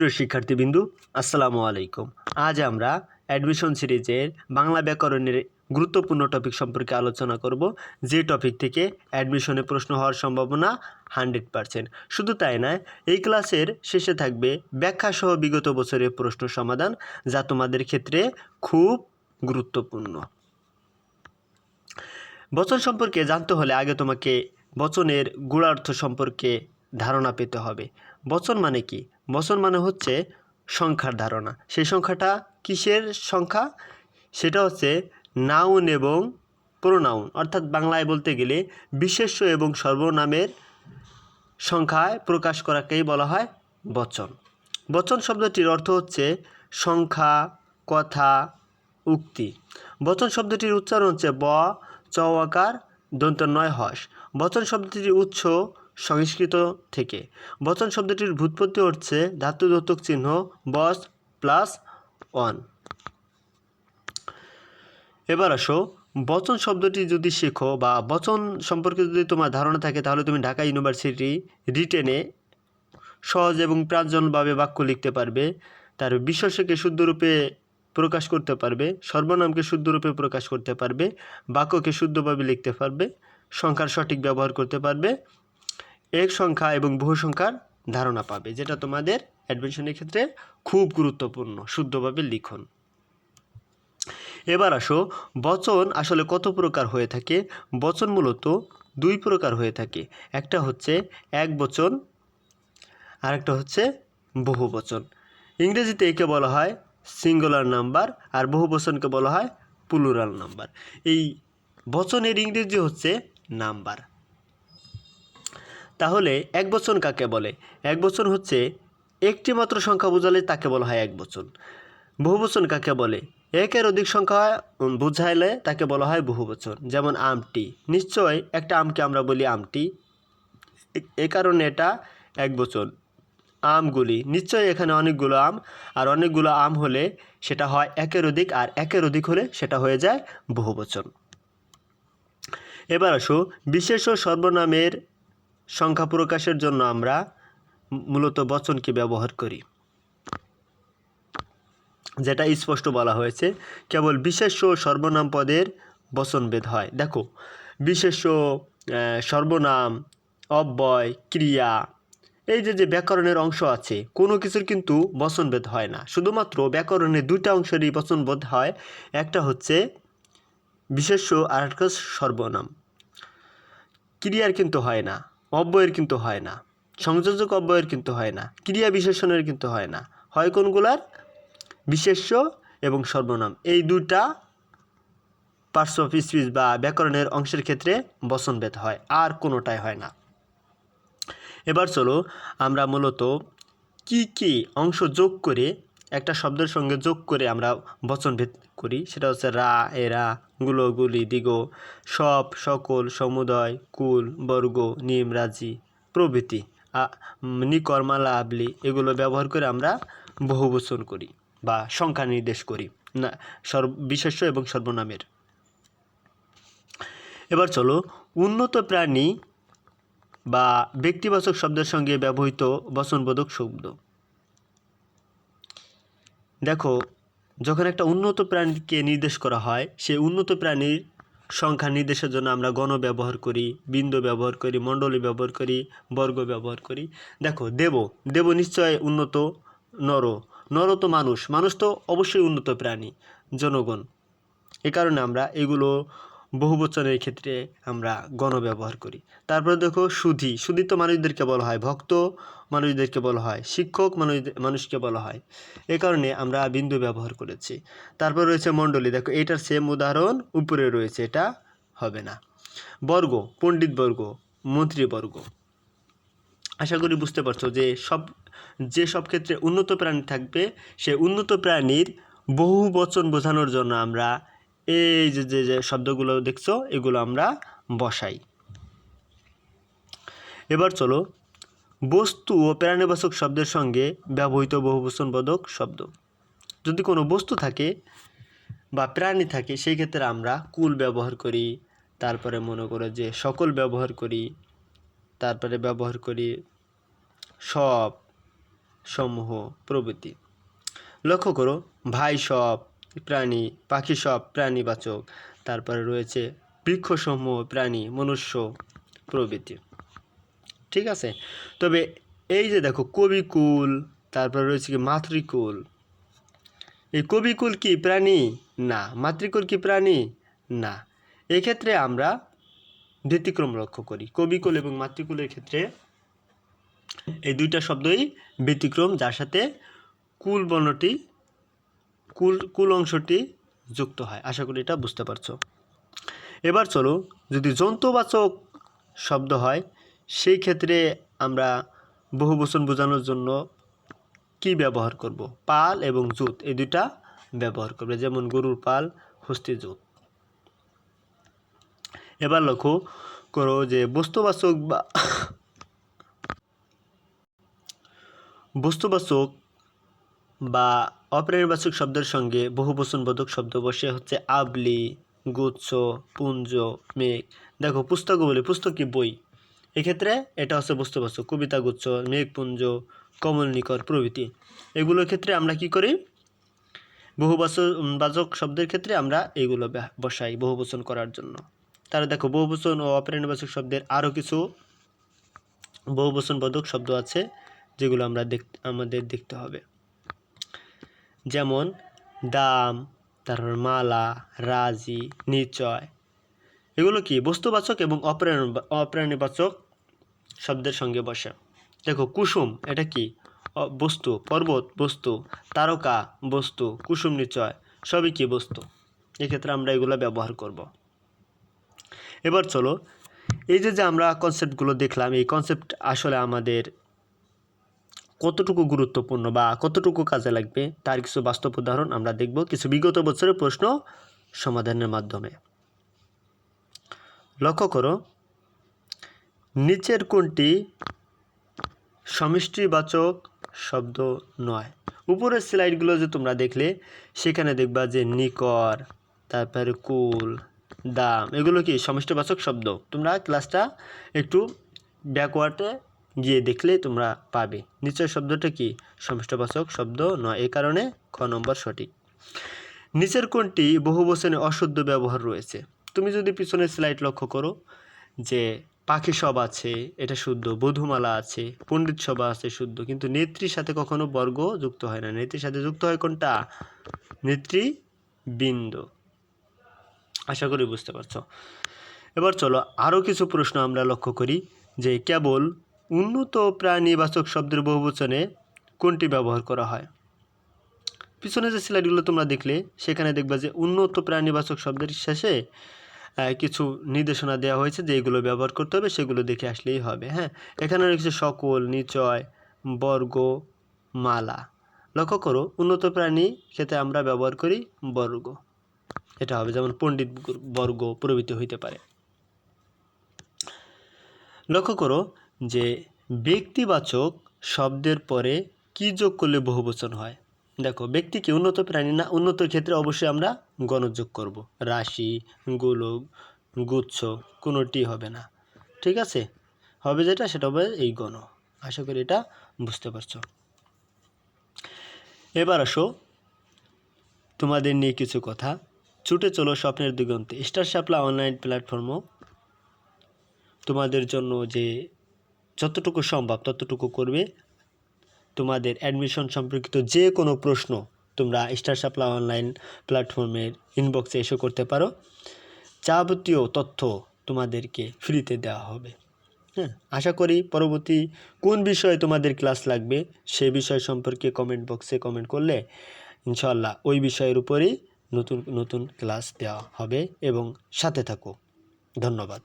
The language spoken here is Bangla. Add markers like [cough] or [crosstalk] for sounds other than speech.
প্রিয় শিক্ষার্থীবৃন্দু, আসসালামু আলাইকুম। আজ আমরা অ্যাডমিশন সিরিজের বাংলা ব্যাকরণের গুরুত্বপূর্ণ টপিক সম্পর্কে আলোচনা করব। যে টপিক থেকে অ্যাডমিশনে প্রশ্ন হওয়ার সম্ভাবনা হান্ড্রেড পারসেন্ট শুধু তাই নয়, এই ক্লাসের শেষে থাকবে ব্যাখ্যাসহ বিগত বছরের প্রশ্ন সমাধান, যা তোমাদের ক্ষেত্রে খুব গুরুত্বপূর্ণ। বচন সম্পর্কে জানতে হলে আগে তোমাকে বচনের গুণার্থ সম্পর্কে ধারণা পেতে হবে। বচন মানে কি? বচন মানে হচ্ছে সংখ্যার ধারণা। সেই সংখ্যাটা কিসের সংখ্যা? সেটা হচ্ছে নাউন এবং প্রোনাউন অর্থাৎ বাংলায় বলতে গেলে বিশেষ্য এবং সর্বনামের সংখ্যায় প্রকাশ করাকেই বলা হয় বচন। বচন শব্দটির অর্থ হচ্ছে সংখ্যা, কথা, উক্তি। বচন শব্দটির উচ্চারণ হচ্ছে ব, চ আকার দন্ত নয় হস। বচন শব্দটির উৎস সংস্কৃত থেকে। বচন শব্দটির ভূৎপত্তি হচ্ছে ধাতু দত্তক চিহ্ন বস প্লাস ওয়ান। এবার আসো, বচন শব্দটি যদি শেখো বা বচন সম্পর্কে যদি তোমার ধারণা থাকে, তাহলে তুমি ঢাকা ইউনিভার্সিটি রিটেনে সহজ এবং প্রাঞ্জনভাবে বাক্য লিখতে পারবে। তার বিশ্বসকে শুদ্ধরূপে প্রকাশ করতে পারবে, সর্বনামকে শুদ্ধরূপে প্রকাশ করতে পারবে, বাক্যকে শুদ্ধভাবে লিখতে পারবে, সংখ্যার সঠিক ব্যবহার করতে পারবে এক সংখ্যা এবং বহু সংখ্যার ধারণা পাবে, যেটা তোমাদের অ্যাডমিশনের ক্ষেত্রে খুব গুরুত্বপূর্ণ, শুদ্ধভাবে লিখন। এবার আসো, বচন আসলে কত প্রকার হয়ে থাকে? বচন মূলত দুই প্রকার হয়ে থাকে, একটা হচ্ছে এক বচন, আরেকটা হচ্ছে বহু বচন। ইংরেজিতে একে বলা হয় সিঙ্গুলার নাম্বার আর বহু বচনকে বলা হয় প্লুরাল নাম্বার এই বচনের ইংরেজি হচ্ছে নাম্বার তাহলে এক বচন কাকে বলে? এক বচন হচ্ছে একটি মাত্র সংখ্যা বোঝালে তাকে বলা হয় এক বচন। বহুবচন কাকে বলে? একের অধিক সংখ্যা বোঝাইলে তাকে বলা হয় বহু বহুবচন যেমন আমটি। নিশ্চয় একটা আমকে আমরা বলি আমটি। এ- কারণে এটা এক বচন। আমগুলি। নিশ্চয়ই এখানে অনেকগুলো আম। আর অনেকগুলো আম হলে সেটা হয় একের অধিক, আর একের অধিক হলে সেটা হয়ে যায় বহু বহুবচন এবার আসো, বিশেষ সর্বনামের সংখ্যা প্রকাশের জন্য আমরা মূলত বচনকে ব্যবহার করি। যেটা স্পষ্ট বলা হয়েছে, কেবল বিশেষ ও সর্বনাম পদের বচনভেদ হয়। দেখো বিশেষ সর্বনাম, অব্যয়, ক্রিয়া, এই যে যে ব্যাকরণের অংশ আছে, কোনো কিছুর কিন্তু বচনভেদ হয় না। শুধুমাত্র ব্যাকরণের দুইটা অংশেরই বচনবোধ হয়, একটা হচ্ছে বিশেষ্য আর একটা সর্বনাম। ক্রিয়ার কিন্তু হয় না। অব্যয়ের কিন্তু হয় না। সংযোজক অব্যয়ের কিন্তু হয় না। ক্রিয়া বিশেষণের কিন্তু হয় না। হয় কোনগুলার? বিশেষ্য এবং সর্বনাম। এই দুইটা পার্টস অফ স্পিচ বা ব্যাকরণের অংশের ক্ষেত্রে বচনভেদ হয়, আর কোনোটাই হয় না। এবার চলো আমরা মূলত কি কি অংশ যোগ করে একটা শব্দের সঙ্গে যোগ করে আমরা বচনভেদ করি। সেটা হচ্ছে রা এরা গুলো গুলি দিগ সব সকল সমুদয় কুল বর্গ নিম রাজি প্রভৃতি। উম, আবলি এগুলো ব্যবহার করে আমরা বহুবচন করি বা সংখ্যা নির্দেশ করি। না সর্ব বিশেষ্য এবং সর্বনামের। এবার চলো উন্নত প্রাণী বা ব্যক্তিবাচক শব্দের সঙ্গে ব্যবহৃত বচনবোধক শব্দ। দেখো, যখন একটা উন্নত প্রাণীকে নির্দেশ করা হয়, সেই উন্নত প্রাণীর সংখ্যা নির্দেশের জন্য আমরা গণ ব্যবহার করি, বিন্দু ব্যবহার করি, মণ্ডলী ব্যবহার করি, বর্গ ব্যবহার করি। দেখো, দেব দেব নিশ্চয় উন্নত, নর। নর তো মানুষ মানুষ তো অবশ্যই উন্নত প্রাণী, জনগণ। এ কারণে আমরা এগুলো বহুবচনের ক্ষেত্রে আমরা গণ ব্যবহার করি। তারপরে দেখো সুধি। সুধি তো মানুষদেরকে বলা হয় ভক্ত, মানুষদেরকে বলা হয় শিক্ষক মানুষ মানুষকে বলা হয়। এ কারণে আমরা বিন্দু ব্যবহার করেছি। তারপর রয়েছে মণ্ডলী। দেখো এটার সেম উদাহরণ উপরে রয়েছে, এটা হবে না। বর্গ, পণ্ডিত বর্গ, মন্ত্রীবর্গ। আশা করি বুঝতে পারছ যে সব যে সব ক্ষেত্রে উন্নত প্রাণী থাকবে, সে উন্নত প্রাণীর বহু বচন বোঝানোর জন্য আমরা এই যে যে যে শব্দগুলো দেখছ, এগুলো আমরা বসাই। এবার চলো, বস্তু ও প্রাণীবাচক শব্দের সঙ্গে ব্যবহৃত বহুবচনবোধক শব্দ। যদি কোনো বস্তু থাকে বা প্রাণী থাকে, সেই ক্ষেত্রে আমরা কুল ব্যবহার করি, তারপরে মনে করো যে সকল ব্যবহার করি, তারপরে ব্যবহার করি সব, সমূহ প্রভৃতি। লক্ষ্য করো, ভাই সব প্রাণী, পাখি সব প্রাণীবাচক। তারপরে রয়েছে বৃক্ষসমূহ, প্রাণী, মনুষ্য প্রভৃতি। ঠিক আছে? তবে এই যে দেখো, কবিকুল, তারপরে রয়েছে কি মাতৃকুল। এই কবিকুল কি প্রাণী? না। মাতৃকুল কি প্রাণী? না। এক্ষেত্রে আমরা ব্যতিক্রম লক্ষ্য করি। কবিকুল এবং মাতৃকুলের ক্ষেত্রে এই দুইটা শব্দই ব্যতিক্রম, যার সাথে কুল বর্ণটি কুল কুল অংশটি যুক্ত হয়। আশা করি এটা বুঝতে পারছ। এবার চলো, যদি জন্তুবাচক শব্দ হয়, সেই ক্ষেত্রে আমরা বহু বচন বোঝানোর জন্য কি ব্যবহার করব? পাল এবং জুত, এই দুটা ব্যবহার করবে। যেমন গরুর পাল হস্তি জুত। এবার লক্ষ্য করো যে বস্তুবাচক বা [coughs] বস্তুবাচক বা অপ্রাণীবাচক শব্দের সঙ্গে বহুবচনবোধক শব্দ বসে হচ্ছে আবলি, গুচ্ছ, পুঞ্জ, মেঘ। দেখো পুস্তক বলি পুস্তক কি বই? এক্ষেত্রে এটা হচ্ছে বস্তুবাচক কবিতা, গুচ্ছ মেঘপুঞ্জ কমলনিকর প্রভৃতি। এগুলোর ক্ষেত্রে আমরা কি করি? বহুবাচক বাচক শব্দের ক্ষেত্রে আমরা এগুলো বসাই বহুবচন করার জন্য। তারা দেখো, বহুবচন ও অপ্রাণীবাচক শব্দের আরও কিছু বহুবচন বোধক শব্দ আছে যেগুলো আমরা দেখ আমাদের দেখতে হবে। যেমন দাম, তারপর মালা, রাজি, নিচয়। এগুলো কি? বস্তুবাচক এবং অপ্রাণ অপ্রাণীবাচক শব্দের সঙ্গে বসে। দেখো, কুসুম, এটা কি? বস্তু, পর্বত, বস্তু, তারকা, বস্তু, কুসুম, নিচয়, সবই কি বস্তু? এক্ষেত্রে আমরা এগুলো ব্যবহার করব। এবার চলো, এই যে যে আমরা কনসেপ্টগুলো দেখলাম, এই কনসেপ্ট আসলে আমাদের কতটুকু গুরুত্বপূর্ণ বা কতটুকু কাজে লাগবে, তার কিছু বাস্তব উদাহরণ আমরা দেখব কিছু বিগত বছরের প্রশ্ন সমাধানের মাধ্যমে। লক্ষ্য করো, নিচের কোনটি সমষ্টিবাচক শব্দ নয়? উপরের স্লাইডগুলো যে তোমরা দেখলে, সেখানে দেখবা যে নিকর, তারপরে কুল, দাম, এগুলো কি সমষ্টিবাচক শব্দ? তোমরা ক্লাসটা একটু ব্যাকওয়ার্ডে গিয়ে দেখলে তোমরা পাবে। নিচের শব্দটা কি? সমষ্টিবাচক শব্দ নয়। এই কারণে খ নম্বর সঠিক। নিচের কোনটি বহুবচনে অশুদ্ধ ব্যবহার রয়েছে। তুমি যদি পিছনের স্লাইড লক্ষ্য করো যে পাখি সব আছে, এটা শুদ্ধ। বধুমালা আছে, পণ্ডিত সভা আছে, শুদ্ধ। কিন্তু নেত্রীর সাথে কখনো বর্গ যুক্ত হয় না। নেত্রীর সাথে যুক্ত হয় কোনটা? নেতৃবৃন্দ। আশা করি বুঝতে পারছ। এবার চলো আরও কিছু প্রশ্ন আমরা লক্ষ্য করি যে কেবল উন্নত প্রাণীবাচক শব্দের বহুবচনে কোনটি ব্যবহার করা হয়? পিছনে যে স্লাইডগুলো তোমরা দেখলে, সেখানে দেখবা যে উন্নত প্রাণীবাচক শব্দের শেষে কিছু নির্দেশনা দেওয়া হয়েছে যে এগুলো ব্যবহার করতে হবে, সেগুলো দেখে আসলেই হবে হ্যাঁ? এখানে রয়েছে সকল, নিচয়, বর্গ, মালা। লক্ষ্য করো, উন্নত প্রাণী ক্ষেত্রে আমরা ব্যবহার করি বর্গ। এটা হবে যেমন পণ্ডিত বর্গ প্রভৃতি হইতে পারে। লক্ষ্য করো যে ব্যক্তিবাচক শব্দের পরে কি যোগ করলে বহুবচন হয়? দেখো ব্যক্তিকে উন্নত প্রাণী না উন্নতর ক্ষেত্রে অবশ্যই আমরা গণযোগ করব। রাশি, গোলক, গুচ্ছ, কোনোটি হবে না। ঠিক আছে? হবে যেটা, সেটা হবে এই গণ। আশা করি এটা বুঝতে পারছ। এবার আসো তোমাদের নিয়ে কিছু কথা। ছুটে চলো স্বপ্নের দিগন্তে। স্টার শাপলা অনলাইন প্ল্যাটফর্মও তোমাদের জন্য যে যতটুকু সম্ভব, ততটুকু করবে। তোমাদের অ্যাডমিশন সম্পর্কিত যে কোনো প্রশ্ন তোমরা স্টার সাপ্লা অনলাইন প্ল্যাটফর্মের ইনবক্সে এসে করতে পারো। যাবতীয় তথ্য তোমাদেরকে ফ্রিতে দেওয়া হবে। হ্যাঁ আশা করি পরবর্তী কোন বিষয়ে তোমাদের ক্লাস লাগবে সে বিষয় সম্পর্কে কমেন্ট বক্সে কমেন্ট করলে ইনশাল্লাহ ওই বিষয়ের উপরেই নতুন নতুন ক্লাস দেওয়া হবে। এবং সাথে থাকো। ধন্যবাদ।